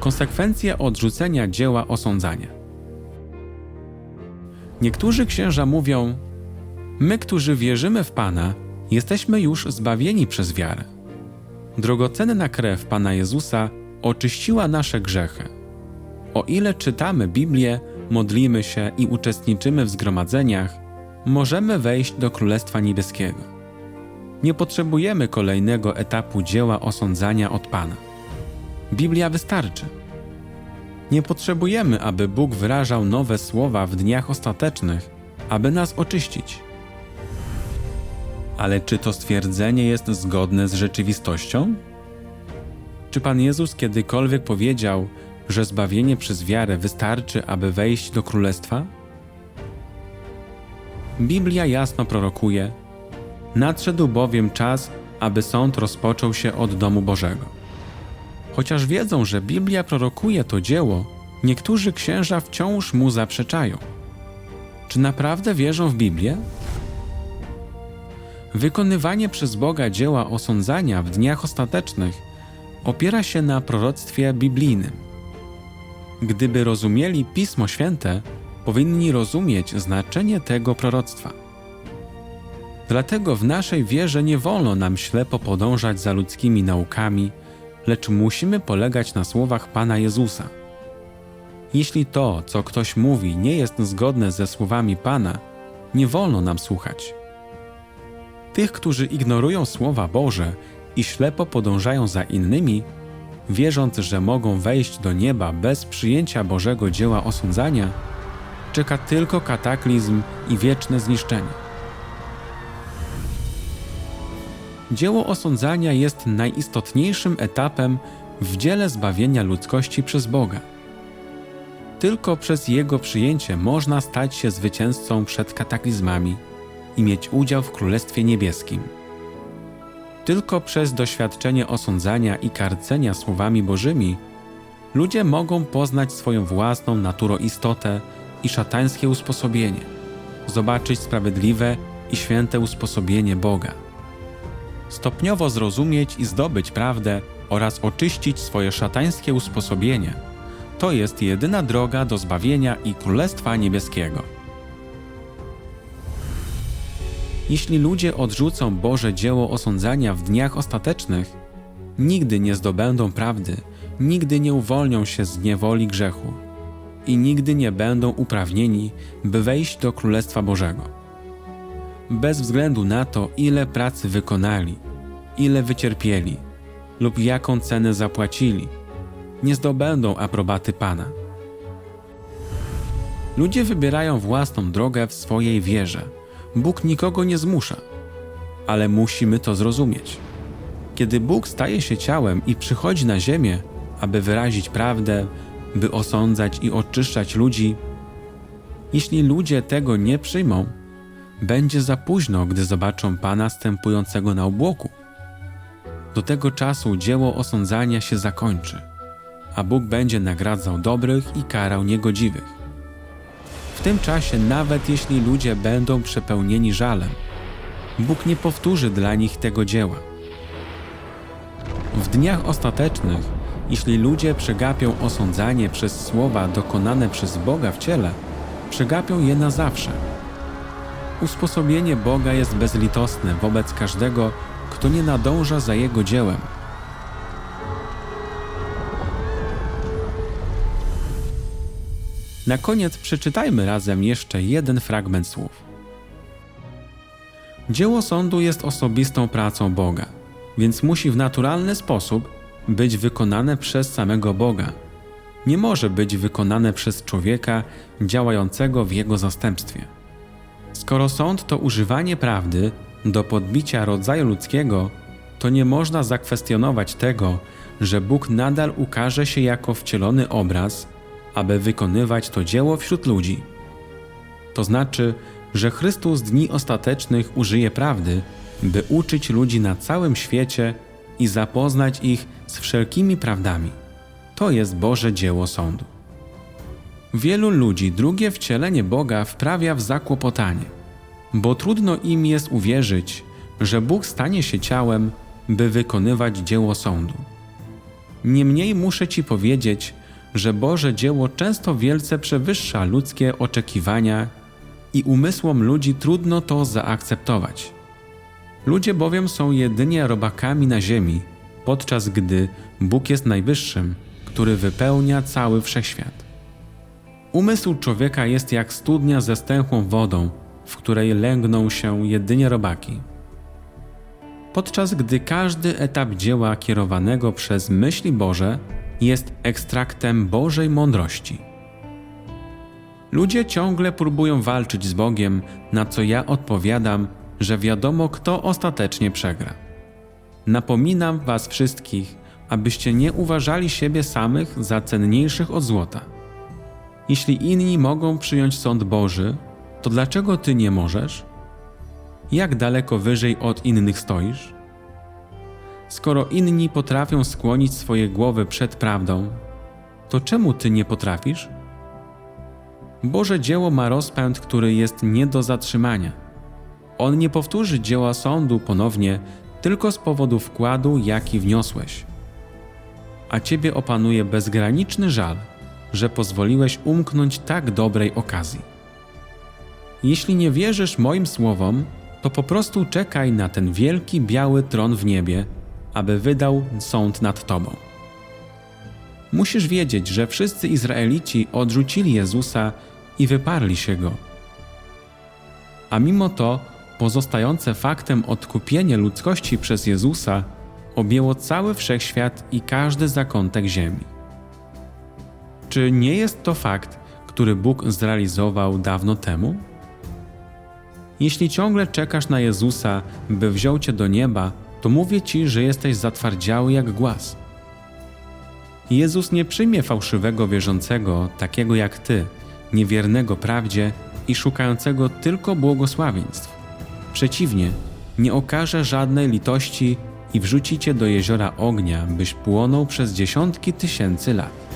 Konsekwencje odrzucenia dzieła osądzania. Niektórzy księża mówią: My, którzy wierzymy w Pana, jesteśmy już zbawieni przez wiarę. Drogocenna krew Pana Jezusa oczyściła nasze grzechy. O ile czytamy Biblię, modlimy się i uczestniczymy w zgromadzeniach, możemy wejść do Królestwa Niebieskiego. Nie potrzebujemy kolejnego etapu dzieła osądzania od Pana. Biblia wystarczy. Nie potrzebujemy, aby Bóg wyrażał nowe słowa w dniach ostatecznych, aby nas oczyścić. Ale czy to stwierdzenie jest zgodne z rzeczywistością? Czy Pan Jezus kiedykolwiek powiedział, że zbawienie przez wiarę wystarczy, aby wejść do królestwa? Biblia jasno prorokuje: Nadszedł bowiem czas, aby sąd rozpoczął się od domu Bożego. Chociaż wiedzą, że Biblia prorokuje to dzieło, niektórzy księża wciąż mu zaprzeczają. Czy naprawdę wierzą w Biblię? Wykonywanie przez Boga dzieła osądzania w dniach ostatecznych opiera się na proroctwie biblijnym. Gdyby rozumieli Pismo Święte, powinni rozumieć znaczenie tego proroctwa. Dlatego w naszej wierze nie wolno nam ślepo podążać za ludzkimi naukami, lecz musimy polegać na słowach Pana Jezusa. Jeśli to, co ktoś mówi, nie jest zgodne ze słowami Pana, nie wolno nam słuchać. Tych, którzy ignorują słowa Boże i ślepo podążają za innymi, wierząc, że mogą wejść do nieba bez przyjęcia Bożego dzieła osądzania, czeka tylko kataklizm i wieczne zniszczenie. Dzieło osądzania jest najistotniejszym etapem w dziele zbawienia ludzkości przez Boga. Tylko przez Jego przyjęcie można stać się zwycięzcą przed kataklizmami i mieć udział w Królestwie Niebieskim. Tylko przez doświadczenie osądzania i karcenia słowami Bożymi ludzie mogą poznać swoją własną naturoistotę i szatańskie usposobienie, zobaczyć sprawiedliwe i święte usposobienie Boga. Stopniowo zrozumieć i zdobyć prawdę oraz oczyścić swoje szatańskie usposobienie to jest jedyna droga do zbawienia i Królestwa Niebieskiego. Jeśli ludzie odrzucą Boże dzieło osądzania w dniach ostatecznych, nigdy nie zdobędą prawdy, nigdy nie uwolnią się z niewoli grzechu i nigdy nie będą uprawnieni, by wejść do Królestwa Bożego. Bez względu na to, ile pracy wykonali, ile wycierpieli lub jaką cenę zapłacili, nie zdobędą aprobaty Pana. Ludzie wybierają własną drogę w swojej wierze. Bóg nikogo nie zmusza, ale musimy to zrozumieć. Kiedy Bóg staje się ciałem i przychodzi na ziemię, aby wyrazić prawdę, by osądzać i oczyszczać ludzi, jeśli ludzie tego nie przyjmą, będzie za późno, gdy zobaczą Pana stępującego na obłoku. Do tego czasu dzieło osądzania się zakończy, a Bóg będzie nagradzał dobrych i karał niegodziwych. W tym czasie, nawet jeśli ludzie będą przepełnieni żalem, Bóg nie powtórzy dla nich tego dzieła. W dniach ostatecznych, jeśli ludzie przegapią osądzanie przez słowa dokonane przez Boga w ciele, przegapią je na zawsze. Usposobienie Boga jest bezlitosne wobec każdego, kto nie nadąża za Jego dziełem. Na koniec przeczytajmy razem jeszcze jeden fragment słów. Dzieło sądu jest osobistą pracą Boga, więc musi w naturalny sposób być wykonane przez samego Boga. Nie może być wykonane przez człowieka działającego w jego zastępstwie. Skoro sąd to używanie prawdy do podbicia rodzaju ludzkiego, to nie można zakwestionować tego, że Bóg nadal ukaże się jako wcielony obraz aby wykonywać to dzieło wśród ludzi. To znaczy, że Chrystus dni ostatecznych użyje prawdy, by uczyć ludzi na całym świecie i zapoznać ich z wszelkimi prawdami. To jest Boże dzieło sądu. Wielu ludzi drugie wcielenie Boga wprawia w zakłopotanie, bo trudno im jest uwierzyć, że Bóg stanie się ciałem, by wykonywać dzieło sądu. Niemniej muszę Ci powiedzieć, że Boże dzieło często wielce przewyższa ludzkie oczekiwania i umysłom ludzi trudno to zaakceptować. Ludzie bowiem są jedynie robakami na ziemi, podczas gdy Bóg jest najwyższym, który wypełnia cały wszechświat. Umysł człowieka jest jak studnia ze stęchłą wodą, w której lęgną się jedynie robaki. Podczas gdy każdy etap dzieła kierowanego przez myśli Boże jest ekstraktem Bożej mądrości. Ludzie ciągle próbują walczyć z Bogiem, na co ja odpowiadam, że wiadomo, kto ostatecznie przegra. Napominam Was wszystkich, abyście nie uważali siebie samych za cenniejszych od złota. Jeśli inni mogą przyjąć sąd Boży, to dlaczego Ty nie możesz? Jak daleko wyżej od innych stoisz? Skoro inni potrafią skłonić swoje głowy przed prawdą, to czemu Ty nie potrafisz? Boże dzieło ma rozpęd, który jest nie do zatrzymania. On nie powtórzy dzieła sądu ponownie tylko z powodu wkładu, jaki wniosłeś. A Ciebie opanuje bezgraniczny żal, że pozwoliłeś umknąć tak dobrej okazji. Jeśli nie wierzysz moim słowom, to po prostu czekaj na ten wielki biały tron w niebie, aby wydał sąd nad Tobą. Musisz wiedzieć, że wszyscy Izraelici odrzucili Jezusa i wyparli się go. A mimo to pozostające faktem odkupienie ludzkości przez Jezusa objęło cały wszechświat i każdy zakątek ziemi. Czy nie jest to fakt, który Bóg zrealizował dawno temu? Jeśli ciągle czekasz na Jezusa, by wziął cię do nieba, to mówię ci, że jesteś zatwardziały jak głaz. Jezus nie przyjmie fałszywego wierzącego, takiego jak ty, niewiernego prawdzie i szukającego tylko błogosławieństw. Przeciwnie, nie okaże żadnej litości i wrzuci cię do jeziora ognia, byś płonął przez dziesiątki tysięcy lat.